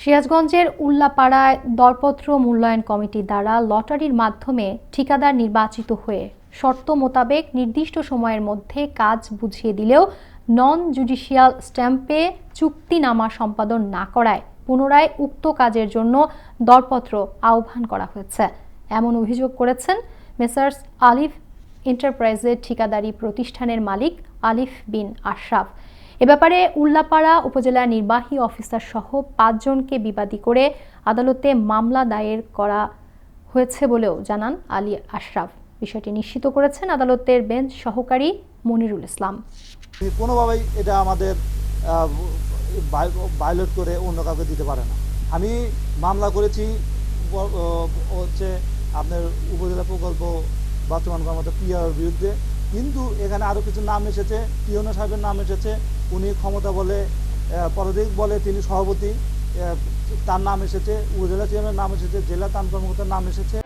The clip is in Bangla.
সিরাজগঞ্জের উল্লাপাড়ায় দরপত্র মূল্যায়ন কমিটি দ্বারা লটারির মাধ্যমে ঠিকাদার নির্বাচিত হয়ে শর্ত মোতাবেক নির্দিষ্ট সময়ের মধ্যে কাজ বুঝিয়ে দিলেও নন জুডিশিয়াল স্ট্যাম্পে চুক্তিনামা সম্পাদন না করায় পুনরায় উক্ত কাজের জন্য দরপত্র আহ্বান করা হয়েছে। এমন অভিযোগ করেছেন মেসার্স আলিফ এন্টারপ্রাইজের ঠিকাদারি প্রতিষ্ঠানের মালিক আলিফ বিন আশরাফ। এ ব্যাপারে উল্লাপাড়া উপজেলা নির্বাহী অফিসার সহ পাঁচজনকে বিবাদী করে আদালতে মামলা দায়ের করা হয়েছে বলেও জানান আলী আশরাফ। বিষয়টি নিশ্চিত করেছেন আদালতের বেঞ্চ সহকারী মনিরুল ইসলাম। কোনোভাবেই এটা আমাদের ভায়োলেট করে অন্য কাউকে দিতে পারে না। আমি মামলা করেছি হচ্ছে আপনার উপজেলা প্রকল্প বাস্তবায়ন কর্মকর্তা পিআর বিরুদ্ধে। কিন্তু এখানে আরও কিছু নাম এসেছে, পিওনা সাহেবের নাম এসেছে, উনি ক্ষমতা বলে পদাধিক বলে তিনি সভাপতি তার নাম এসেছে, উপজেলা চেয়ারম্যানের নাম এসেছে, জেলা ত্রাণ কর্মকর্তার নাম এসেছে।